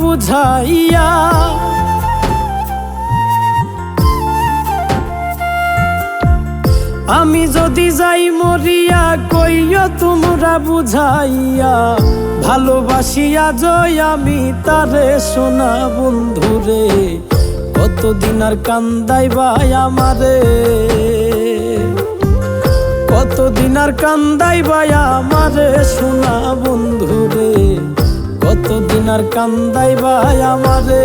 বুঝাইয়া। আমি যদি যাই মরিয়া, কইও তোমরা বুঝাইয়া। ভালোবাসিয়া জয় আমি তারে সোনা বন্ধুরে, কতদিন আর কান্দাই ভাই আমারে। কতদিন আর কান্দাই ভাই আমারে সোনা বন্ধুরে কতদিন আর কান্দাই ভাই আমারে।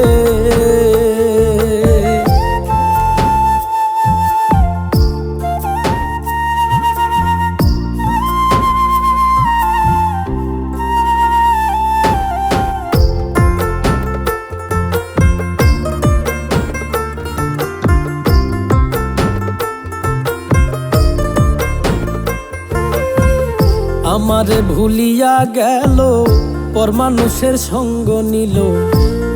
আমারে ভুলিয়া গেল পর মানুষের সঙ্গ নিল।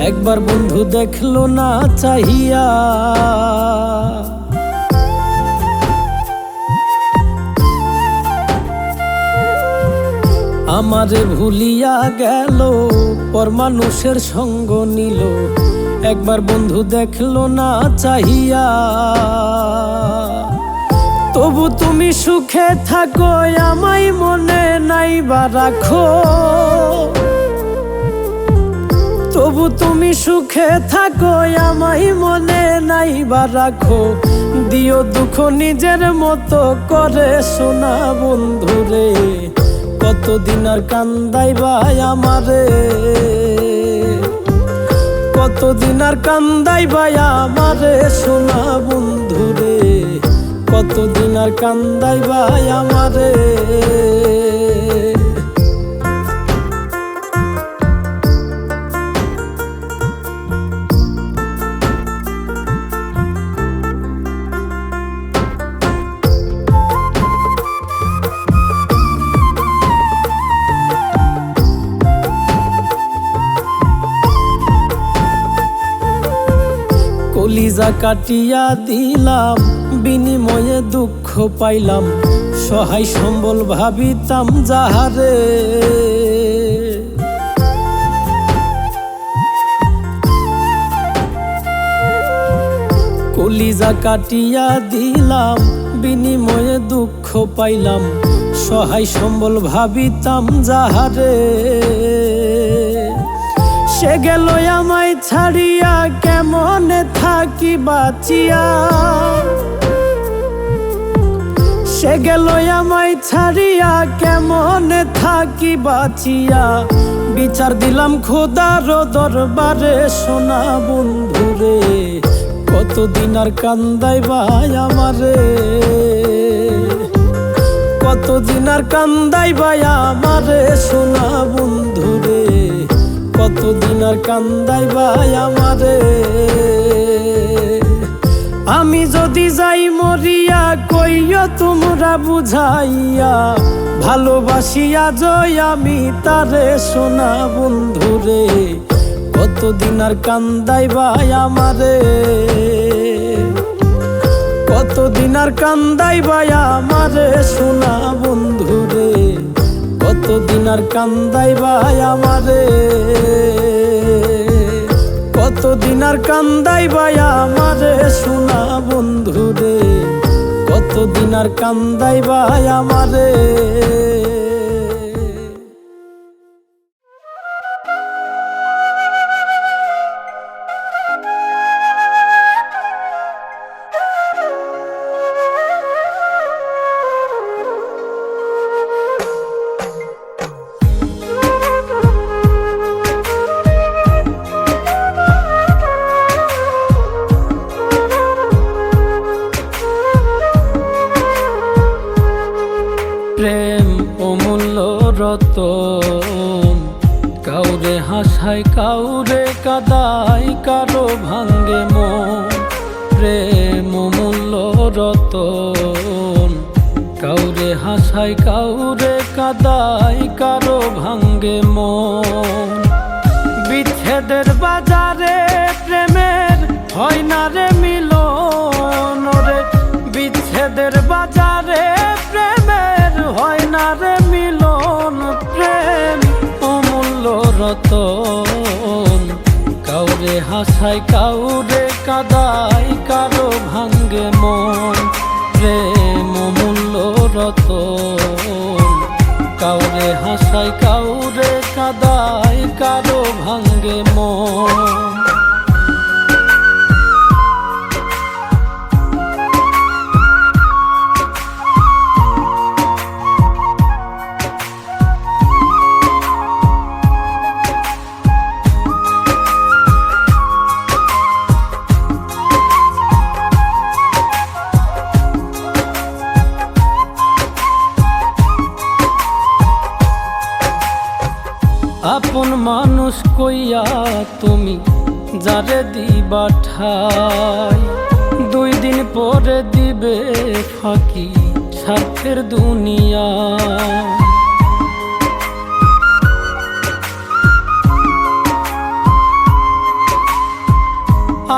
একবার বন্ধু দেখল না চাহিয়া। আমারে ভুলিয়া গেল, পর মানুষের সঙ্গ নিল। একবার বন্ধু দেখল না চাহিয়া। তবু তুমি সুখে থাকো, আমায় মনে নাই বা রাখো। তবু তুমি সুখে থাকো, আমায় মনে নাই বা রাখো। দিও দুঃখ নিজের মতো করে শোনা বন্ধুরে। কতদিন আর কান্দাই ভাই আমারে। কতদিন আর কান্দাই ভাই আমারে সোনা বন্ধুরে। কতদিন আর কান্দাই ভাই আমারে। কলিজা কাটিয়া দিলাম, বিনিময়ে দুঃখ পাইলাম। সহায় সম্বল ভাবিতাম যাহারে। কলিজা কাটিয়া দিলাম, বিনিময়ে দুঃখ পাইলাম। সহায় সম্বল ভাবিতাম যাহারে। সে গেল আমায় ছাড়িয়া, কেমনে থাকি বাঁচিয়া? সে গেল আমায় ছাড়িয়া, কেমনে থাকি বাঁচিয়া? বিচার দিলাম খোদার দরবারে, সোনা বন্ধুরে, কতদিন আর কান্দাই ভাই আমারে? কতদিন আর কান্দাই ভাই আমারে, সোনা বন্ধুরে কতদিন আর কান্দাই ভাই আমারে? আমি যদি যাই মরিয়া, কইও তোমরা বুঝাইয়া, ভালোবাসিয়া জয় আমি তারে সোনা বন্ধুরে। কতদিন আর কান্দাই ভাই আমারে? কতদিন আর কান্দাই ভাই আমারে সোনা বন্ধুরে। কতদিন আর কান্দাই ভাই আমারে? কতদিন আর কান্দাই ভাই আমারে? সোনা বন্ধুরে, কতদিন আর কান্দাই ভাই আমারে? এদের বাজারে প্রেমের হয় না রে মিলন প্রেম, অমূল্য রত কাউরে হাসাই কাউরে কাদাই কারও ভাঙ্গে মন। প্রেম, অমূল্য রত কাউরে হাসাই কাউরে কাদাই কারও ভাঙ্গে মন। মানুষ কইয়া তুমি যারে দিবা ঠাই? দুই দিন পরে দিবে ফাঁকি স্বার্থের দুনিয়া।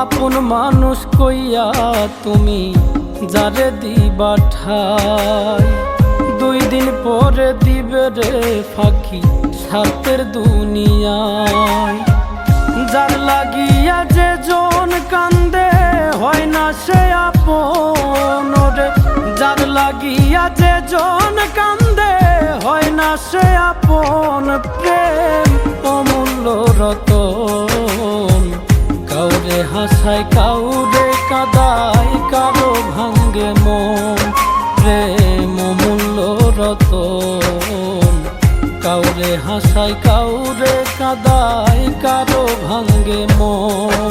আপন মানুষ কইয়া তুমি যারে দিবা ঠাই? দুই দিন পরে দিবে রে ফাঁকি স্বার্থের দুনিয়ায় যার লাগিয়া যে জন কান্দে, হয় না সে আপন যার লাগিয়া যে জন কান্দে, হয় না সে আপন প্রেম। অমূল্য রতন, কাউরে হাসায়, কাউরে হাসায় কাউরে কাদায় কারও ভাঙ্গে মন।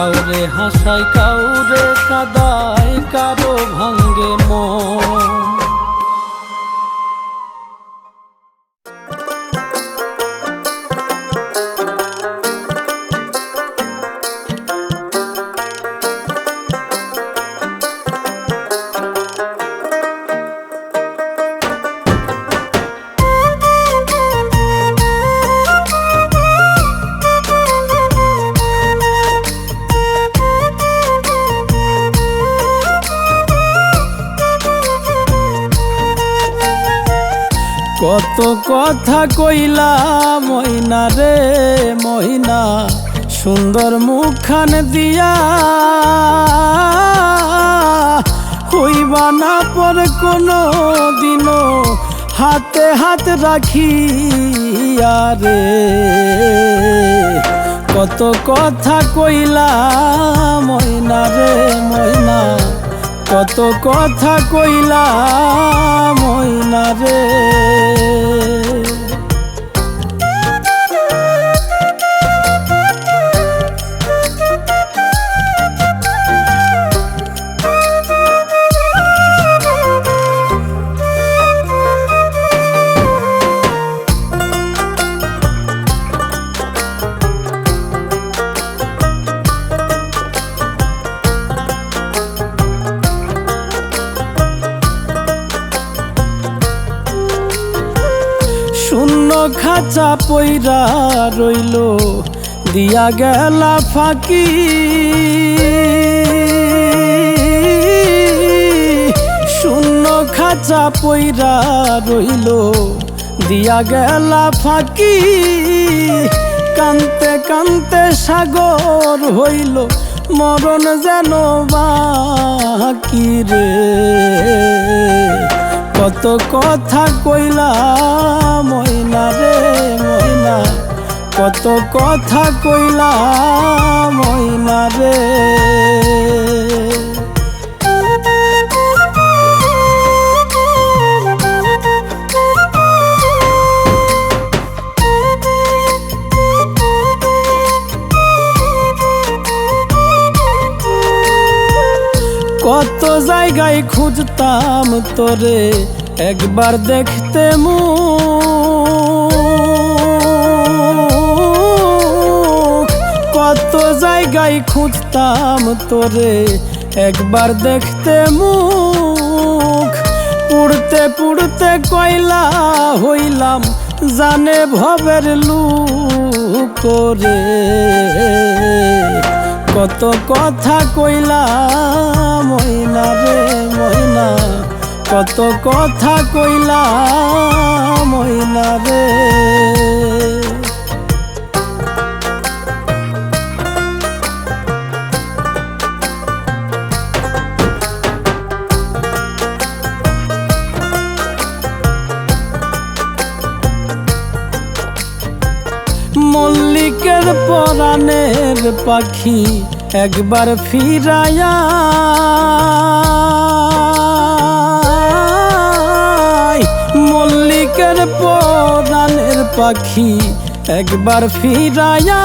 কাউরে হাসায় কাউরে কাদায় কারও ভাঙ্গে মন। কত কথা কইলা ময়না রে ময়না সুন্দর মুখান দিয়া হইবা না পর কোনো দিনও হাতে হাত রাখিয়া রে। কত কথা কইলা ময়না রে ময়না কত কথা কইলা ময়না রে। পইরা রইল, দিয়া গেলা ফাঁকি। শূন্য খাঁচা পইরা রইল, দিয়া গেলা ফাঁকি। কান্তে কান্তে সাগর হইল, মরণ যেন বাকি রে। কত কথা কইলা ময়না রে ময়না। কত কথা কইলা ময়না রে। কত জায়গায় খুঁজতাম তোরে একবার দেখতে মু কত জায়গায় খুঁজতাম তোরে একবার দেখতে মুখ। পুড়তে পুড়তে কয়লা হইলাম, জানে ভবের লু করে কত কথা কইলা ময়না রে ময়না কত কথা কইলা ময়না রে। পরাণের পাখি একবার ফিরায়া মল্লিকের পরাণের পাখি একবার ফিরায়া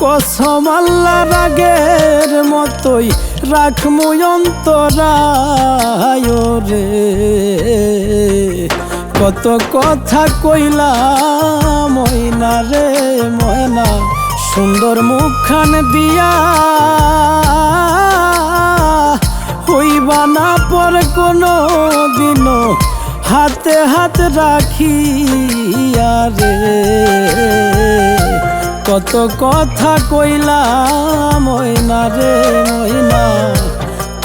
কসম আল্লাহ রাগের মতোই রাখমু অন্তরায় রে। কত কথা কইলা ময়না রে ময়না, সুন্দর মুখখান দিয়া। হইবা না পর কোনো দিন হাতে হাত রাখিয়া রে। কত কথা কইলা ময়না রে ময়না,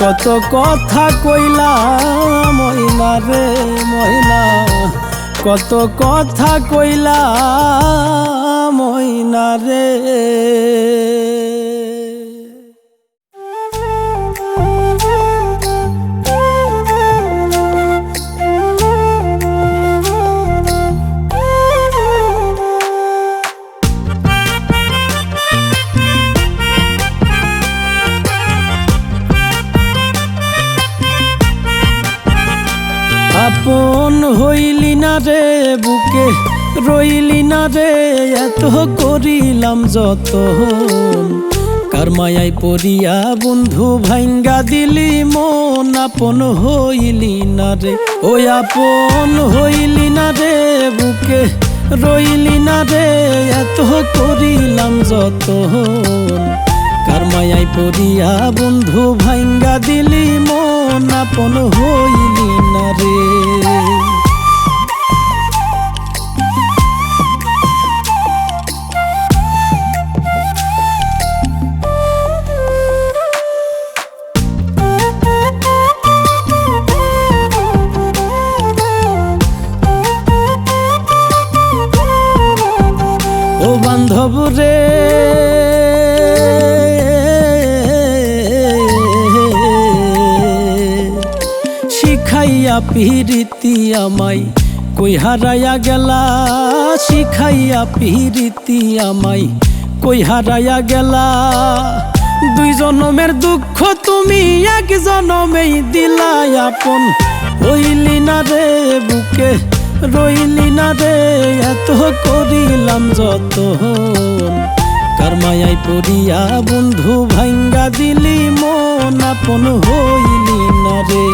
কত কথা কইলা ময়না রে ময়না। কত কথা কইলা মইনা রে। আপন হইলি না রে, বুকে রইলি না রে, এত করিলাম যত কার মায়াই পড়িয়া বন্ধু ভাঙ্গা দিলি, মন আপন হইলি না রে ওই আপন হইলি না রে, বুকে রইলি না রে, এত করিলাম যত কার মায়াই পড়িয়া বন্ধু ভাঙ্গা দিলি মন আপন হইলি না রে। পিরিতি আমাই কই হারাইয়া গেলা শিখাইয়া পিরিতি আমাই কই হারাইয়া গেলা। দুই জনমের দুঃখ তুমি এক জনমেই দিলাই আপন। হইলি না রে বুকে, রইলি না রে, এত করিলাম যত কার মায়াই পড়িয়া বন্ধু ভাঙ্গা দিলি মন, আপন হইলি না রে।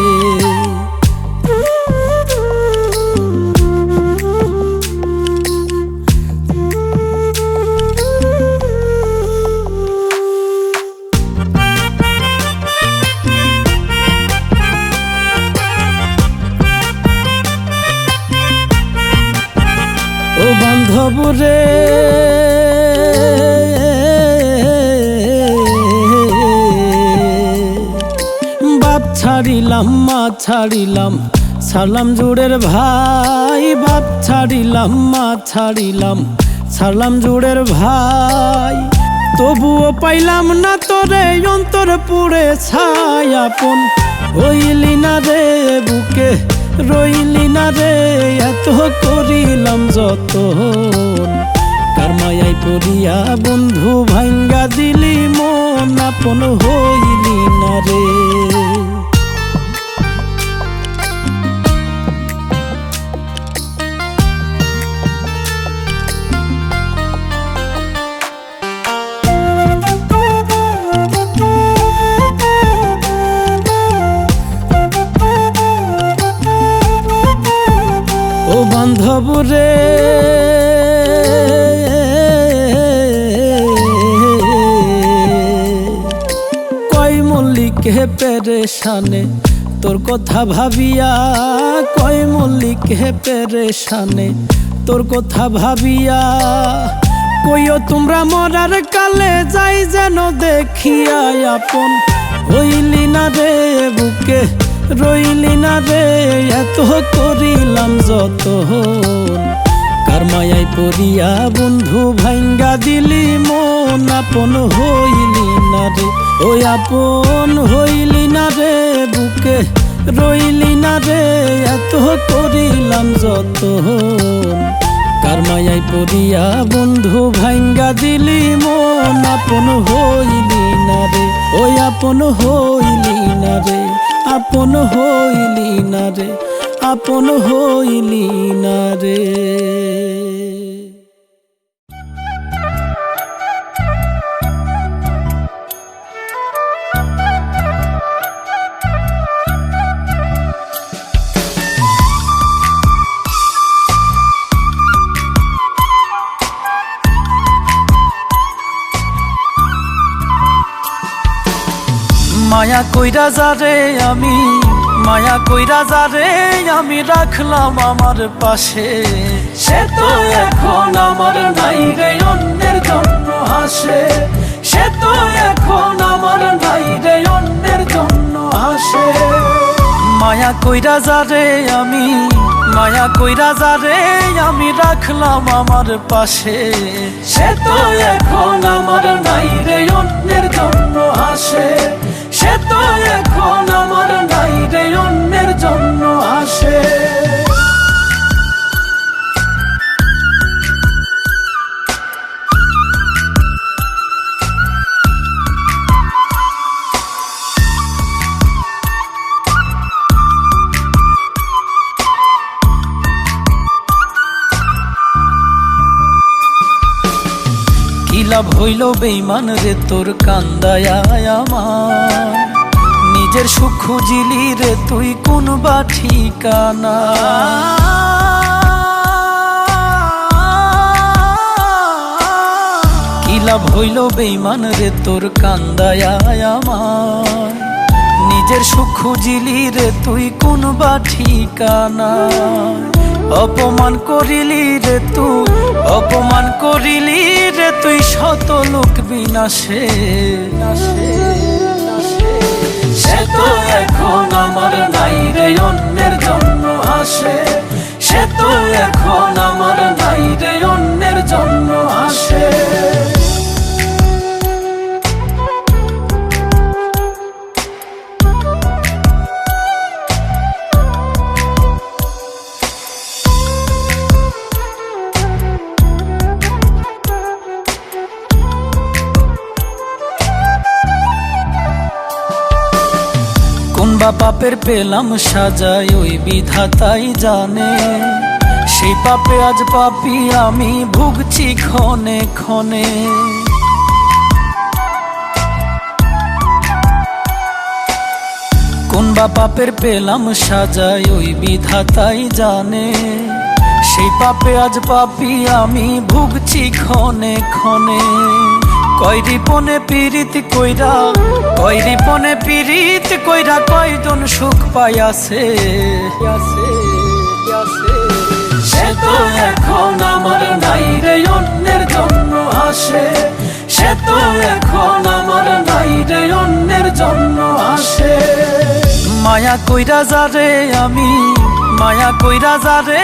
রে। বাপ ছাড়িলাম, মা ছাড়িলাম ছাড়লাম জুড়ের ভাই। বাপ ছাড়িলাম, মা ছাড়িলাম ছাড়লাম জুড়ের ভাই। তবুও পাইলাম না তোরে, অন্তর পুড়ে ছায়াপন হইলি না রে বুকে রইলি না রে, এত করিলাম যত কার মায়াই পড়িয়া বন্ধু ভাঙ্গা দিলি, মন আপন হইলি না রে। বান্ধব রে। কয় মল্লিকে পেরেশানে, তোর কথা ভাবিয়া, কয় মল্লিকে পেরেশানে, তোর কথা ভাবিয়া, কইও তোমরা মরার কালে যাই যেন দেখিয়া আপন হইলি না রে বুকে। রইলি না রে, এত করিলাম যত কার মায়াই পড়িয়া বন্ধু ভাঙ্গা দিলি, মন আপন হইলি না রে। ওই আপন হইলি না রে, বুকে রইলি না রে, এত করিলাম যত কার মায়াই পড়িয়া বন্ধু ভাঙ্গা দিলি, মন আপন হইলি না রে। ওই আপন হইলি না রে। আপন হইলি না রে আপন হইলি না রে। মায়া কইরা যারে আমি, মায়া কইরা যারে আমি রাখলাম আমার পাশে। সে তো এখন আমার নাই রে অন্যের জন্য হাসে। সে তো এখন আমার নাই রে অন্যের জন্য হাসে। মায়া কইরা যারে আমি, মায়া কইরা যারে আমি রাখলাম আমার পাশে। সে তো এখন আমার নাই রে অন্যের জন্য হাসে। সে তো এখন আমার নাই রে অন্যের জন্য হাসে হইল বেইমান রে তোর কান্দায় আমার। নিজের সুখ খুঁজিলি রে তুই কোন বা ঠিকানা লাভ হইল বেইমান রে তোর কান্দায় আমার। নিজের সুখ খুঁজিলি রে তুই কোন বা ঠিকানা। অপমান করিলি রে তুই, অপমান করিলি তুই শত লোক বিনাশে। সে তো এখন পেলাম সাজাই ওই বিধাতাই জানে। সেই পাপে আজ পাপি আমি ভুগছি ক্ষণে ক্ষণে। কোন বা পাপের পেলাম সাজাই ওই বিধাতাই জানে। সেই পাপে আজ পাপি আমি ভুগছি ক্ষণে ক্ষণে। কয়রি পনে পীড়িত কইরা কয়রি পনে পীড়িত কইরা কয়জন সুখ পাইয়াছে? সে তো এখন আমার নাই রে, অন্যের জন্য আসে। সে তো এখন আমার নাই রে, অন্যের জন্য আসে। মায়া কইরা যারে আমি মায়া কইরা যারে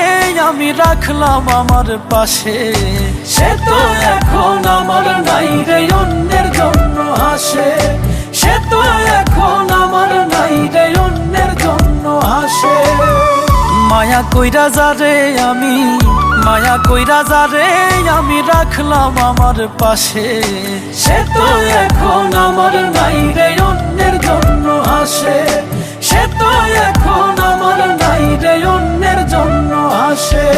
আমি রাখলাম আমার পাশে। সে তো এখন আমার নাই রে, অন্যের জন্য হাসে সে তো এখন আমার নাই রে, অন্যের জন্য হাসে মায়া কইরা যারে আমি, মায়া কইরা যারে আমি রাখলাম আমার পাশে। সে তো এখন আমার নাই রে, অন্যের জন্য হাসে সে তো এখন আমার নাই রে অন্যের জন্য হাসে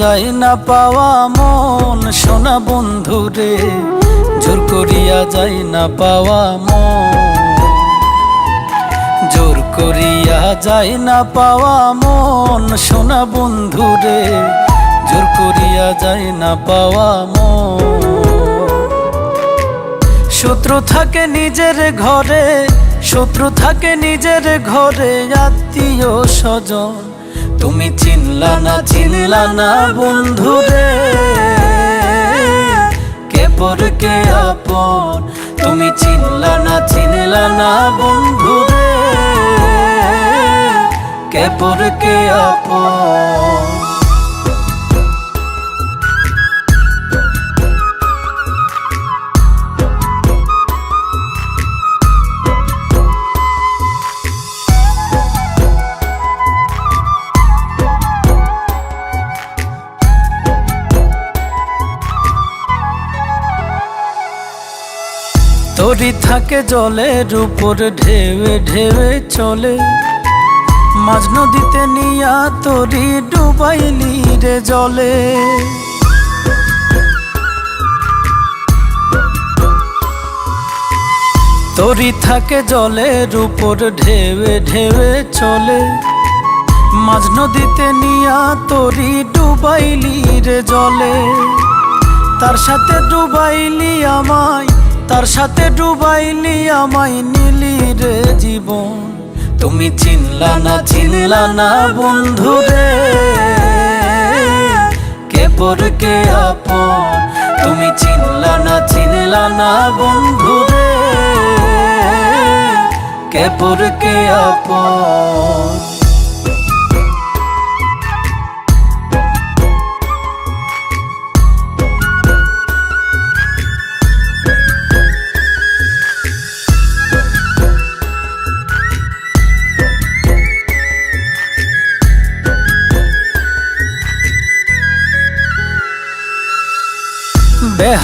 যায় না পাওয়া মন, সোনা বন্ধু রে, জোর করিয়া যায় না পাওয়া মন। জোর করিয়া যায় না পাওয়া মন, সোনা বন্ধু রে, জোর করিয়া যায় না পাওয়া মন। শত্রু থাকে নিজের ঘরে, শত্রু থাকে নিজের ঘরে, আত্মীয় স্বজন। তুমি চিনলা না চিনলা না বন্ধু রে কে পর কে আপন? তুমি চিনলা না চিনলা না বন্ধু রে কে পর কে আপন? থাকে জলের উপর ঢেউে ঢেউে চলে। মাঝ নদীতে নিয়া তরি ডুবাইলি রে জলে। তরি থাকে জলের উপর ঢেউে ঢেউে চলে। মাঝ নদীতে নিয়া তরি ডুবাইলি রে জলে। তার সাথে ডুবাইলি আমায় তার সাথে ডুবাইলি আমায় নিলি রে জীবন। তুমি চিনলা না চিনলা না বন্ধু রে। কে পর কে আপন? তুমি চিনলা না চিনলা না বন্ধু রে। কে পর কে আপন?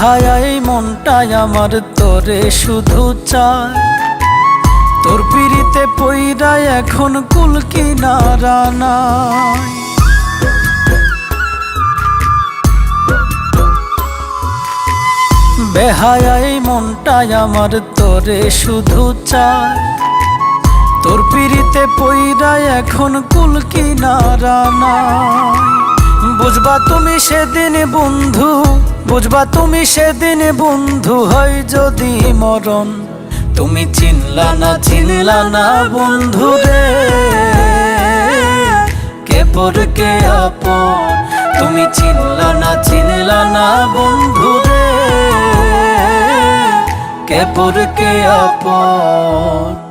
বেহায়াই মনটাই আমার, তোরে শুধু চায় তোর পিড়িতে পইরা এখন কুল কিনারা নাই। বেহায়াই মনটাই আমার, তোরে শুধু চায় তোর পিড়িতে পইরা এখন কুল কিনারা নাই। বুঝবা তুমি সেদিন বন্ধু বুঝবা তুমি সেদিন বন্ধু হয় যদি মরণ। তুমি চিনলা না চিনলা না বন্ধু রে কে পর কে আপন? তুমি চিনলা না চিনলা না বন্ধু রে কে পর কে আপন?